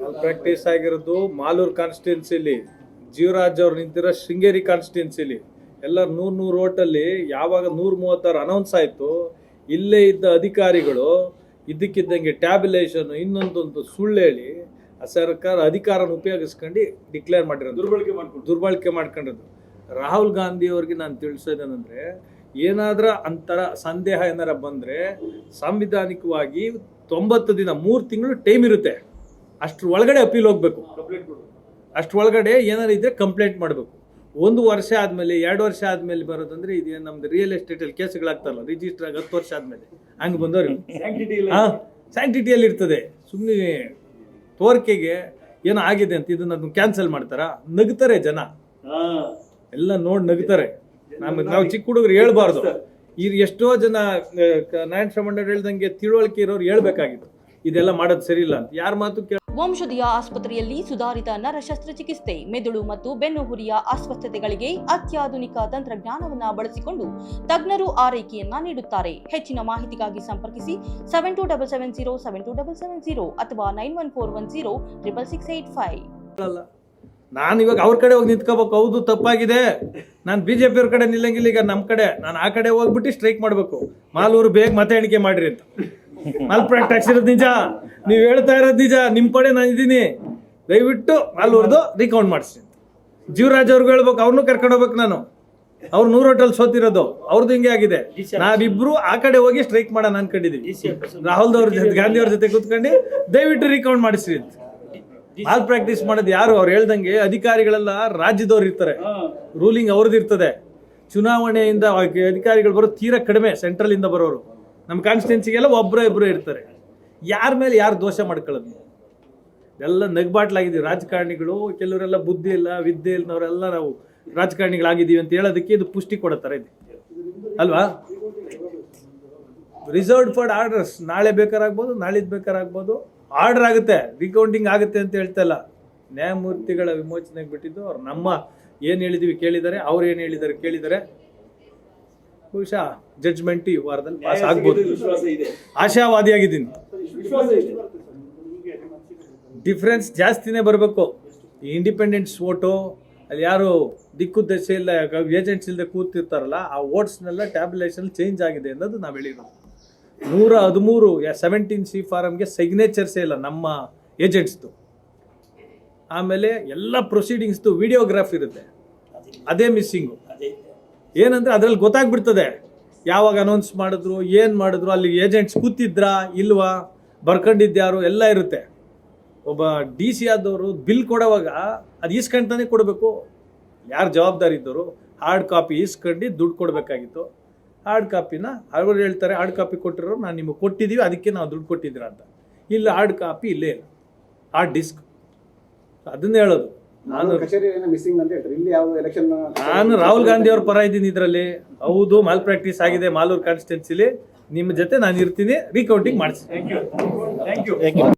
Practice ಆಗಿರೋದು ಮಾಲೂರು ಕಾನ್ಸ್ಟಿಟ್ಯೂನ್ಸಿಲಿ ಜೀವರಾಜ್ ಅವ್ರು ನಿಂತಿರೋ ಶೃಂಗೇರಿ ಕಾನ್ಸ್ಟಿಟ್ಯೂನ್ಸಿಲಿ ಎಲ್ಲ ನೂರು ನೂರು ಓಟಲ್ಲಿ ಯಾವಾಗ ನೂರ ಮೂವತ್ತಾರು ಅನೌನ್ಸ್ ಆಯಿತು ಇಲ್ಲೇ ಇದ್ದ ಅಧಿಕಾರಿಗಳು ಇದ್ದಕ್ಕಿದ್ದಂಗೆ ಟ್ಯಾಬ್ಯುಲೇಷನ್ ಇನ್ನೊಂದೊಂದು ಸುಳ್ಳು ಹೇಳಿ ಆ ಸರ್ಕಾರ ಅಧಿಕಾರನ ಉಪಯೋಗಿಸ್ಕೊಂಡು ಡಿಕ್ಲೇರ್ ಮಾಡಿರೋದು. ದುರ್ಬಳಕೆ ಮಾಡ್ಕೊಂಡು ದುರ್ಬಳಕೆ ಮಾಡ್ಕೊಂಡಿದ್ದು ರಾಹುಲ್ ಗಾಂಧಿ ಅವ್ರಿಗೆ ನಾನು ತಿಳಿಸೋದೇನೆಂದ್ರೆ ಏನಾದರೂ ಅಂತರ ಸಂದೇಹ ಏನಾರ ಬಂದ್ರೆ ಸಾಂವಿಧಾನಿಕವಾಗಿ ತೊಂಬತ್ತು ದಿನ ಮೂರು ತಿಂಗಳು ಟೈಮ್ ಇರುತ್ತೆ. ಅಷ್ಟ್ರ ಒಳಗಡೆ ಅಪೀಲ್ ಹೋಗ್ಬೇಕು. ಅಷ್ಟು ಕೊಡು. ಅಷ್ಟ್ರ ಒಳಗಡೆ ಏನಾರು ಇದ್ರೆ ಕಂಪ್ಲೇಂಟ್ ಮಾಡಬೇಕು. ಒಂದು ವರ್ಷ ಆದ್ಮೇಲೆ ಎರಡು ವರ್ಷ ಆದ್ಮೇಲೆ ಬರೋದಂದ್ರೆ ಇದೇ ನಮ್ದು ರಿಯಲ್ ಎಸ್ಟೇಟಲ್ಲಿ ಕೇಸ್ಗಳಾಗ್ತಾರಲ್ಲ ರಿಜಿಸ್ಟರ್ ಆಗಿ ಹತ್ತು ವರ್ಷ ಆದ್ಮೇಲೆ. ಹಂಗೆ ಬಂದವ್ರು ಸ್ಯಾಂಕ್ಟಿಟಿ ಇಲ್ಲ. ಹಾ ಸ್ಯಾಂಕ್ಟಿಟಿಯಲ್ಲಿ ಇರ್ತದೆ. ಸುಮ್ಮನೆ ತೋರಿಕೆಗೆ ಏನೋ ಆಗಿದೆ ಅಂತ ಇದನ್ನ ಅದನ್ನ ಕ್ಯಾನ್ಸಲ್ ಮಾಡ್ತಾರಾ? ನಗ್ತಾರೆ ಜನ. ಎಲ್ಲ ನೋಡಿ ನಗ್ತಾರೆ. ನಮ್ಗೆ ನಾವು ಚಿಕ್ಕ ಹುಡುಗರು ಹೇಳ್ಬಾರ್ದು. ಈ ಎಷ್ಟೋ ಜನ ನಾರಾಯಣ ಶ್ರಮಣ್ಣ ಹೇಳ್ದಂಗೆ ತಿಳುವಳಿಕೆ ಇರೋರು ಹೇಳ್ಬೇಕಾಗಿತ್ತು. ಇದೆಲ್ಲ ಮಾಡೋದು ಸರಿ ಇಲ್ಲ ಅಂತ. ಯಾರ ಮಾತು ಕೇಳ ವಂಶದಿಯ ಆಸ್ಪತ್ರೆಯಲ್ಲಿ ಸುಧಾರಿತ ನರ ಶಸ್ತ್ರಚಿಕಿತ್ಸೆ ಮೆದುಳು ಮತ್ತು ಬೆನ್ನುಹುರಿಯ ಅಸ್ವಸ್ಥತೆಗಳಿಗೆ ಅತ್ಯಾಧುನಿಕ ತಂತ್ರಜ್ಞಾನವನ್ನ ಬಳಸಿಕೊಂಡು ತಜ್ಞರು ಆರೈಕೆಯನ್ನ ನೀಡುತ್ತಾರೆ. ಹೆಚ್ಚಿನ ಮಾಹಿತಿಗಾಗಿ ಸಂಪರ್ಕಿಸಿ seven two double seven zero seven two double seven zero ಅಥವಾ nine one four one zero triple six eight five ನಾನು ಇವಾಗ ಅವ್ರ ಕಡೆ ಹೋಗಿ ನಿಂತ್ಕೋಬೇಕು. ಹೌದು ತಪ್ಪಾಗಿದೆ. ನಾನು ಬಿ ಜೆ ಪಿಯವ್ರ ಕಡೆ ನಿಲ್ಲಂಗಿಲ್ಲ ಈಗ ನಮ್ಮ ಕಡೆ. ನಾನು ಆ ಕಡೆ ಹೋಗ್ಬಿಟ್ಟು ಸ್ಟ್ರೈಕ್ ಮಾಡಬೇಕು. ಮಾಲೂರು ಬೇಗ ಮತ ಎಣಿಕೆ ಮಾಡಿರಿ ಅಂತ. ಮಾಲ್ ಪ್ರಾಕ್ಟಿಸ್ ಇರೋದು ನಿಜ. ನೀವು ಹೇಳ್ತಾ ಇರೋದು ನಿಜ. ನಿಮ್ಮ ಕಡೆ ನಾನು ಇದ್ದೀನಿ ದಯವಿಟ್ಟು ಮಾಲೂರ್ದು ರೀಕೌಂಟ್ ಮಾಡಿಸಿ. ಜೀವರಾಜ್ ಅವ್ರಿಗೂ ಹೇಳ್ಬೇಕು ಅವ್ರನ್ನೂ ಕರ್ಕೊಂಡು ಹೋಗ್ಬೇಕು ನಾನು. ಅವ್ರು ನೂರು ಹೋಟೆಲ್ ಸೋತಿರೋದು. ಅವ್ರದ್ದು ಹಿಂಗೆ ಆಗಿದೆ. ನಾವಿಬ್ರು ಆ ಕಡೆ ಹೋಗಿ ಸ್ಟ್ರೈಕ್ ಮಾಡೋಣ ಅನ್ಕೊಂಡಿದ್ದೀವಿ ರಾಹುಲ್ ಅವ್ರ ಜೊತೆ ಗಾಂಧಿ ಅವ್ರ ಜೊತೆ ಕೂತ್ಕೊಂಡು ದಯವಿಟ್ಟು ರೀಕೌಂಟ್ ಮಾಡಿಸ್ರಿ ಅಂತ. ಮಾಲ್ ಪ್ರಾಕ್ಟೀಸ್ ಮಾಡೋದು ಯಾರು? ಅವ್ರು ಹೇಳ್ದಂಗೆ ಅಧಿಕಾರಿಗಳೆಲ್ಲ ರಾಜ್ಯದವ್ರು ಇರ್ತಾರೆ. ರೂಲಿಂಗ್ ಅವ್ರದ್ದು ಇರ್ತದೆ. ಚುನಾವಣೆಯಿಂದ ಅಧಿಕಾರಿಗಳು ಬರೋ ತೀರಾ ಕಡಿಮೆ ಸೆಂಟ್ರಲ್ ಇಂದ ಬರೋರು. ನಮ್ಮ ಕಾನ್ಸ್ಟಿಟ್ಯೂನ್ಸಿಗೆಲ್ಲ ಒಬ್ಬರೇ ಇಬ್ಬರು ಇರ್ತಾರೆ. ಯಾರ ಮೇಲೆ ಯಾರು ದೋಷ ಮಾಡ್ಕೊಳ್ಳೋದು? ಎಲ್ಲ ನಗ್ಬಾಟ್ಲಾಗಿದ್ದೀವಿ. ರಾಜಕಾರಣಿಗಳು, ಕೆಲವರೆಲ್ಲ ಬುದ್ಧಿ ಇಲ್ಲ, ವಿದ್ಯೆ ಇಲ್ಲದವರೆಲ್ಲ ನಾವು ರಾಜಕಾರಣಿಗಳಾಗಿದ್ದೀವಿ ಅಂತ ಹೇಳೋದಕ್ಕೆ ಇದು ಪುಷ್ಟಿ ಕೊಡೋ ಇದು. ಅಲ್ವಾ? ರಿಸರ್ವ್ಡ್ ಫಾರ್ ಆರ್ಡರ್ಸ್ ನಾಳೆ ಬೇಕಾರಾಗ್ಬೋದು, ನಾಳಿದ್ದು ಬೇಕಾರಾಗ್ಬೋದು. ಆರ್ಡರ್ ಆಗುತ್ತೆ. ರಿಕೌಂಟಿಂಗ್ ಆಗುತ್ತೆ ಅಂತ ಹೇಳ್ತಾ ಇಲ್ಲ ನ್ಯಾಯಮೂರ್ತಿಗಳ ವಿಮೋಚನೆಗೆ ಬಿಟ್ಟಿದ್ದು ಅವ್ರು ನಮ್ಮ ಏನು ಹೇಳಿದೀವಿ ಕೇಳಿದ್ದಾರೆ, ಅವ್ರು ಏನು ಹೇಳಿದ್ದಾರೆ ಕೇಳಿದ್ದಾರೆ. ಬಹುಶಃ ಜಡ್ಜ್ಮೆಂಟ್ ಈ ವಾರದಲ್ಲಿ ಪಾಸ್ ಆಗ್ಬೋದು. ಆಶಾವಾದಿಯಾಗಿದ್ದೀನಿ. ಡಿಫ್ರೆನ್ಸ್ ಜಾಸ್ತಿನೇ ಬರಬೇಕು. ಈ ಇಂಡಿಪೆಂಡೆನ್ಸ್ ಓಟು ಅಲ್ಲಿ ಯಾರು ದಿಕ್ಕು ದಶೆ ಇಲ್ಲ ಏಜೆಂಟ್ಸ್ ಇಲ್ಲದೆ ಕೂತಿರ್ತಾರಲ್ಲ ಆ ಓಟ್ಸ್ನೆಲ್ಲ ಟ್ಯಾಬ್ಯುಲೇಷನ್ ಚೇಂಜ್ ಆಗಿದೆ ಅನ್ನೋದು ನಾವು ಹೇಳಿರೋದು. ನೂರ ಹದಿಮೂರು ಸೆವೆಂಟೀನ್ ಸಿ ಫಾರಮ್ಗೆ ಸಿಗ್ನೇಚರ್ಸೇ ಇಲ್ಲ ನಮ್ಮ ಏಜೆಂಟ್ಸ್ದು ಆಮೇಲೆ ಎಲ್ಲ ಪ್ರೊಸೀಡಿಂಗ್ಸ್ದು ವಿಡಿಯೋಗ್ರಾಫ್ ಇರುತ್ತೆ. ಅದೇ ಮಿಸ್ಸಿಂಗು ಏನಂದ್ರೆ ಅದ್ರಲ್ಲಿ ಗೊತ್ತಾಗ್ಬಿಡ್ತದೆ. ಯಾವಾಗ ಅನೌನ್ಸ್ ಮಾಡಿದ್ರು, ಏನು ಮಾಡಿದ್ರು, ಅಲ್ಲಿ ಏಜೆಂಟ್ಸ್ ಕೂತಿದ್ರಾ ಇಲ್ವಾ, ಬರ್ಕೊಂಡಿದ್ಯಾರು ಎಲ್ಲ ಇರುತ್ತೆ. ಒಬ್ಬ ಡಿ ಸಿ ಆದವರು ಬಿಲ್ ಕೊಡೋವಾಗ ಅದು ಈಸ್ಕೊಂಡ್ತಾನೆ ಕೊಡಬೇಕು. ಯಾರು ಜವಾಬ್ದಾರಿ ಇದ್ದವರು ಹಾರ್ಡ್ ಕಾಪಿ ಈಸ್ಕೊಂಡು ದುಡ್ಡು ಕೊಡಬೇಕಾಗಿತ್ತು. ಹಾರ್ಡ್ ಕಾಪಿನ ಅವರು ಹೇಳ್ತಾರೆ ಹಾರ್ಡ್ ಕಾಪಿ ಕೊಟ್ಟಿರೋ ನಾನು ನಿಮಗೆ ಕೊಟ್ಟಿದ್ದೀವಿ ಅದಕ್ಕೆ ನಾವು ದುಡ್ಡು ಕೊಟ್ಟಿದ್ದೀರಾ ಅಂತ. ಇಲ್ಲ ಹಾರ್ಡ್ ಕಾಪಿ ಇಲ್ಲೇ ಇಲ್ಲ. ಹಾರ್ಡ್ ಡಿಸ್ಕ್ ಅದನ್ನು ಹೇಳೋದು. ನಾನು ನಾನು ಕಚೇರಿ ಮಿಸ್ಸಿಂಗ್ ಅಂತ ಹೇಳ್ತಾರೆ. ಇಲ್ಲಿ ಯಾವ ಎಲೆಕ್ಷನ್ ನಾನು ರಾಹುಲ್ ಗಾಂಧಿ ಅವ್ರ ಪರ ಇದ್ದೀನಿ ಇದರಲ್ಲಿ. ಹೌದು ಮಾಲ್ ಪ್ರಾಕ್ಟೀಸ್ ಆಗಿದೆ ಮಾಲೂರು ಕಾನ್ಸ್ಟಿಟ್ಯೂನ್ಸಿಲಿ ನಿಮ್ಮ ಜೊತೆ ನಾನು ಇರ್ತೀನಿ ರೀಕೌಂಟಿಂಗ್ ಮಾಡಿಸಿ ಥ್ಯಾಂಕ್ ಯು ಥ್ಯಾಂಕ್ ಯು